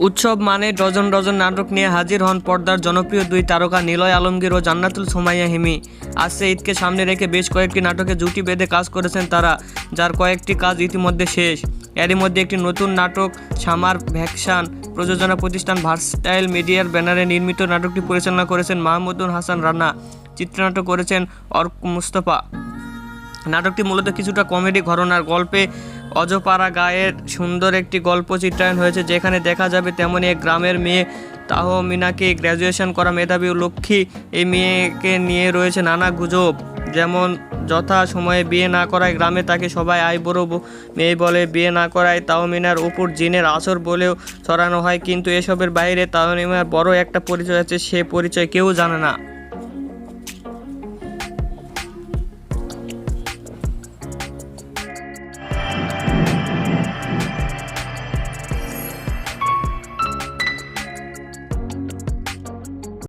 উৎসব মানে dozen dozen নাটক নিয়ে হাজির হন পর্দার জনপ্রিয় দুই তারকা নিলয় আলমগীর ও জান্নাতুল সোমাইয়া হিমি। আসছে ঈদকে সামনে রেখে বেশ কয়েকটি নাটকে জুটি বেঁধে কাজ করেছেন তারা, যার কয়েকটি কাজ ইতিমধ্যে শেষ। এরই মধ্যে একটি নতুন নাটক, সামার ভ্যাকশান প্রযোজনা প্রতিষ্ঠান ভার্সটাইল মিডিয়ার ব্যানারে নির্মিত নাটকটি পরিচালনা করেছেন মাহমুদুল হাসান রানা। চিত্রনাট্য করেছেন অর্ক মুস্তফা। নাটকটি মূলত কিছুটা কমেডি, ঘরনার গল্পে। অজপাড়া গায়ের সুন্দর একটি গল্প চিত্রায়ন হয়েছে, যেখানে দেখা যাবে তেমনই এক গ্রামের মেয়ে, তাহ মিনাকে গ্র্যাজুয়েশন করা মেধাবী লক্ষ্মী, এই মেয়েকে নিয়ে রয়েছে নানা গুজব। যেমন, যথা সময়ে বিয়ে না করায় গ্রামে তাকে সবাই আই বড় মেয়ে বলে, বিয়ে না করায় তাওমিনার উপর জিনের আসর বলেও ছড়ানো হয়, কিন্তু এসবের বাইরে তাওমিনার বড় একটা পরিচয় আছে, সে পরিচয় কেউ জানে না।